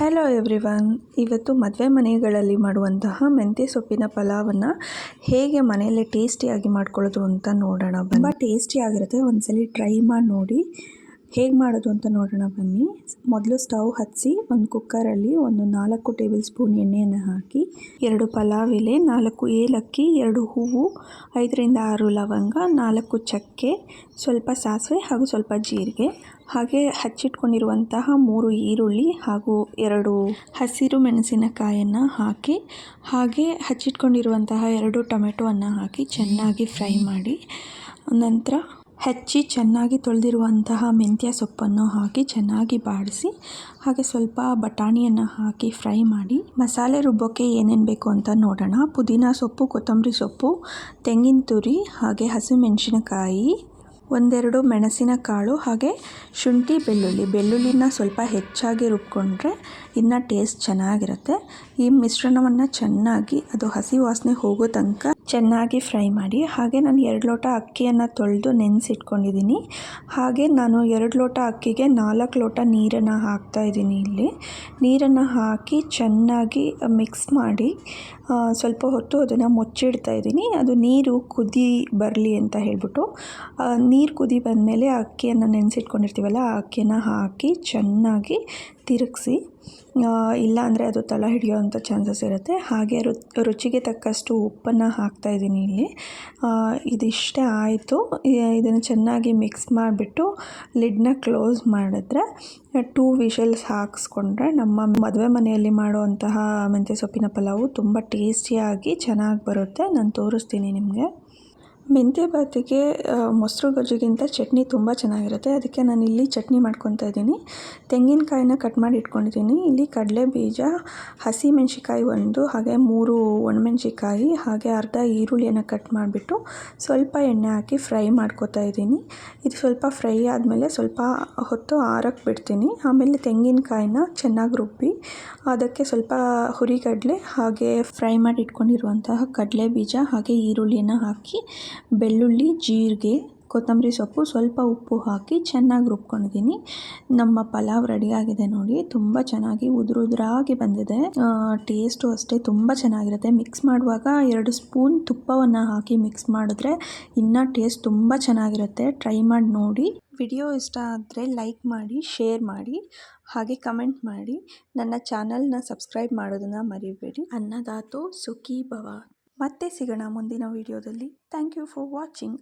Hello everyone ಇವತ್ತು ಮದುವೆ ಮನೆಗಳಲ್ಲಿ ಮಾಡುವಂತಹ ಮೆಂತ್ಯ ಸೊಪ್ಪಿನ ಪಲಾವನ್ನು ಹೇಗೆ ಮನೆಯಲ್ಲೇ ಟೇಸ್ಟಿಯಾಗಿ ಮಾಡ್ಕೊಳ್ಳೋದು ಅಂತ ನೋಡೋಣ ತುಂಬ ಟೇಸ್ಟಿಯಾಗಿರುತ್ತೆ ಒಂದ್ಸಲಿ ಟ್ರೈ ಮಾಡಿ ನೋಡಿ. ಹೇಗೆ ಮಾಡೋದು ಅಂತ ನೋಡೋಣ ಬನ್ನಿ. ಮೊದಲು ಸ್ಟವ್ ಹಚ್ಚಿ ಒಂದು ಕುಕ್ಕರಲ್ಲಿ ಒಂದು ನಾಲ್ಕು ಟೇಬಲ್ ಸ್ಪೂನ್ ಎಣ್ಣೆಯನ್ನು ಹಾಕಿ, ಎರಡು ಪಲಾವ್ ಎಲೆ ನಾಲ್ಕು ಏಲಕ್ಕಿ, ಎರಡು ಹೂವು, ಐದರಿಂದ ಆರು ಲವಂಗ, ನಾಲ್ಕು ಚಕ್ಕೆ, ಸ್ವಲ್ಪ ಸಾಸಿವೆ ಹಾಗೂ ಸ್ವಲ್ಪ ಜೀರಿಗೆ. ಹಾಗೆ ಹಚ್ಚಿಟ್ಕೊಂಡಿರುವಂತಹ ಮೂರು ಈರುಳ್ಳಿ ಹಾಗೂ ಎರಡು ಹಸಿರು ಮೆಣಸಿನಕಾಯನ್ನು ಹಾಕಿ, ಹಾಗೆ ಹಚ್ಚಿಟ್ಕೊಂಡಿರುವಂತಹ ಎರಡು ಟೊಮೆಟೊವನ್ನು ಹಾಕಿ ಚೆನ್ನಾಗಿ ಫ್ರೈ ಮಾಡಿ, ನಂತರ ಹೆಚ್ಚಿ ಚೆನ್ನಾಗಿ ತೊಳೆದಿರುವಂತಹ ಮೆಂತ್ಯ ಸೊಪ್ಪನ್ನು ಹಾಕಿ ಚೆನ್ನಾಗಿ ಬಾಡಿಸಿ, ಹಾಗೆ ಸ್ವಲ್ಪ ಬಟಾಣಿಯನ್ನು ಹಾಕಿ ಫ್ರೈ ಮಾಡಿ, ಮಸಾಲೆ ರುಬ್ಬೋಕ್ಕೆ ಏನೇನು ಬೇಕು ಅಂತ ನೋಡೋಣ. ಪುದೀನ ಸೊಪ್ಪು, ಕೊತ್ತಂಬರಿ ಸೊಪ್ಪು, ತೆಂಗಿನ ತುರಿ, ಹಾಗೆ ಹಸಿಮೆಣಸಿನಕಾಯಿ ಒಂದೆರಡು ಮೆಣಸಿನ ಕಾಳು ಹಾಗೆ ಶುಂಠಿ ಬೆಳ್ಳುಳ್ಳಿ. ಬೆಳ್ಳುಳ್ಳಿನ ಸ್ವಲ್ಪ ಹೆಚ್ಚಾಗಿ ರುಬ್ಕೊಂಡ್ರೆ ಇನ್ನು ಟೇಸ್ಟ್ ಚೆನ್ನಾಗಿರುತ್ತೆ. ಈ ಮಿಶ್ರಣವನ್ನು ಚೆನ್ನಾಗಿ ಅದು ಹಸಿ ವಾಸನೆ ಹೋಗೋ ತನಕ ಚೆನ್ನಾಗಿ ಫ್ರೈ ಮಾಡಿ, ಹಾಗೆ ನಾನು ಎರಡು ಲೋಟ ಅಕ್ಕಿಯನ್ನು ತೊಳೆದು ನೆನೆಸಿಟ್ಕೊಂಡಿದ್ದೀನಿ. ಹಾಗೆ ನಾನು ಎರಡು ಲೋಟ ಅಕ್ಕಿಗೆ ನಾಲ್ಕು ಲೋಟ ನೀರನ್ನು ಹಾಕ್ತಾ ಇದ್ದೀನಿ ಇಲ್ಲಿ. ನೀರನ್ನು ಹಾಕಿ ಚೆನ್ನಾಗಿ ಮಿಕ್ಸ್ ಮಾಡಿ ಸ್ವಲ್ಪ ಹೊತ್ತು ಅದನ್ನು ಮುಚ್ಚಿಡ್ತಾ ಇದ್ದೀನಿ. ಅದು ನೀರು ಕುದಿ ಬರಲಿ ಅಂತ ಹೇಳ್ಬಿಟ್ಟು ನೀರು ಕುದಿ ಬಂದಮೇಲೆ ಅಕ್ಕಿಯನ್ನು ನೆನೆಸಿಟ್ಕೊಂಡಿರ್ತೀವಲ್ಲ, ಆ ಅಕ್ಕಿನ ಹಾಕಿ ಚೆನ್ನಾಗಿ ತಿರುಗಿಸಿ ಇಲ್ಲಾಂದರೆ ಅದು ತಳ ಹಿಡಿಯೋವಂಥ ಚಾನ್ಸಸ್ ಇರುತ್ತೆ. ಹಾಗೆ ರುಚಿಗೆ ತಕ್ಕಷ್ಟು ಉಪ್ಪನ್ನು ಹಾಕ್ತಾಯಿದ್ದೀನಿ ಇಲ್ಲಿ. ಇದಿಷ್ಟೇ ಆಯಿತು. ಇದನ್ನು ಚೆನ್ನಾಗಿ ಮಿಕ್ಸ್ ಮಾಡಿಬಿಟ್ಟು ಲಿಡ್ನ ಕ್ಲೋಸ್ ಮಾಡಿದ್ರೆ ಟೂ ವಿಷಲ್ಸ್ ಹಾಕ್ಸ್ಕೊಂಡ್ರೆ ನಮ್ಮ ಮದುವೆ ಮನೆಯಲ್ಲಿ ಮಾಡುವಂತಹ ಮೆಂತ್ಯ ಸೊಪ್ಪಿನ ಪಲಾವು ತುಂಬ ಟೇಸ್ಟಿಯಾಗಿ ಚೆನ್ನಾಗಿ ಬರುತ್ತೆ. ನಾನು ತೋರಿಸ್ತೀನಿ ನಿಮಗೆ. ಮೆಂತ್ಯ ಬಾತಿಗೆ ಮೊಸರು ಗೊಜ್ಜಿಗಿಂತ ಚಟ್ನಿ ತುಂಬ ಚೆನ್ನಾಗಿರುತ್ತೆ. ಅದಕ್ಕೆ ನಾನು ಇಲ್ಲಿ ಚಟ್ನಿ ಮಾಡ್ಕೊತಾ ಇದ್ದೀನಿ. ತೆಂಗಿನಕಾಯಿನ ಕಟ್ ಮಾಡಿ ಇಟ್ಕೊಂಡಿದ್ದೀನಿ. ಇಲ್ಲಿ ಕಡಲೆ ಬೀಜ, ಹಸಿ ಮೆಣಸಿಕಾಯಿ ಒಂದು, ಹಾಗೆ ಮೂರು ಒಣಮೆಣ್ಸಿಕಾಯಿ ಹಾಗೆ ಅರ್ಧ ಈರುಳ್ಳಿಯನ್ನು ಕಟ್ ಮಾಡಿಬಿಟ್ಟು ಸ್ವಲ್ಪ ಎಣ್ಣೆ ಹಾಕಿ ಫ್ರೈ ಮಾಡ್ಕೊತಾ ಇದ್ದೀನಿ. ಇದು ಸ್ವಲ್ಪ ಫ್ರೈ ಆದಮೇಲೆ ಸ್ವಲ್ಪ ಹೊತ್ತು ಆರಕ್ಕೆ ಬಿಡ್ತೀನಿ. ಆಮೇಲೆ ತೆಂಗಿನಕಾಯಿನ ಚೆನ್ನಾಗಿ ರುಬ್ಬಿ, ಅದಕ್ಕೆ ಸ್ವಲ್ಪ ಹುರಿಗಡಲೆ, ಹಾಗೆ ಫ್ರೈ ಮಾಡಿ ಇಟ್ಕೊಂಡಿರುವಂತಹ ಕಡಲೆ ಬೀಜ, ಹಾಗೆ ಈರುಳ್ಳಿಯನ್ನು ಹಾಕಿ ಬೆಳ್ಳುಳ್ಳಿ, ಜೀರಿಗೆ, ಕೊತ್ತಂಬರಿ ಸೊಪ್ಪು, ಸ್ವಲ್ಪ ಉಪ್ಪು ಹಾಕಿ ಚೆನ್ನಾಗಿ ರುಬ್ಕೊಂಡಿದ್ದೀನಿ. ನಮ್ಮ ಪಲಾವ್ ರೆಡಿಯಾಗಿದೆ ನೋಡಿ. ತುಂಬ ಚೆನ್ನಾಗಿ ಉದುರುದುರಾಗಿ ಬಂದಿದೆ. ಟೇಸ್ಟು ಅಷ್ಟೇ ತುಂಬ ಚೆನ್ನಾಗಿರುತ್ತೆ. ಮಿಕ್ಸ್ ಮಾಡುವಾಗ ಎರಡು ಸ್ಪೂನ್ ತುಪ್ಪವನ್ನು ಹಾಕಿ ಮಿಕ್ಸ್ ಮಾಡಿದ್ರೆ ಇನ್ನೂ ಟೇಸ್ಟ್ ತುಂಬ ಚೆನ್ನಾಗಿರುತ್ತೆ. ಟ್ರೈ ಮಾಡಿ ನೋಡಿ. ವಿಡಿಯೋ ಇಷ್ಟ ಆದರೆ ಲೈಕ್ ಮಾಡಿ ಶೇರ್ ಮಾಡಿ, ಹಾಗೆ ಕಮೆಂಟ್ ಮಾಡಿ. ನನ್ನ ಚಾನಲ್ನ ಸಬ್ಸ್ಕ್ರೈಬ್ ಮಾಡೋದನ್ನು ಮರಿಬೇಡಿ. ಅನ್ನದಾತು ಸುಖಿ ಭವ ಮತ್ತೆ ಸಿಗೋಣ ಮುಂದಿನ ವಿಡಿಯೋದಲ್ಲಿ. Thank you for watching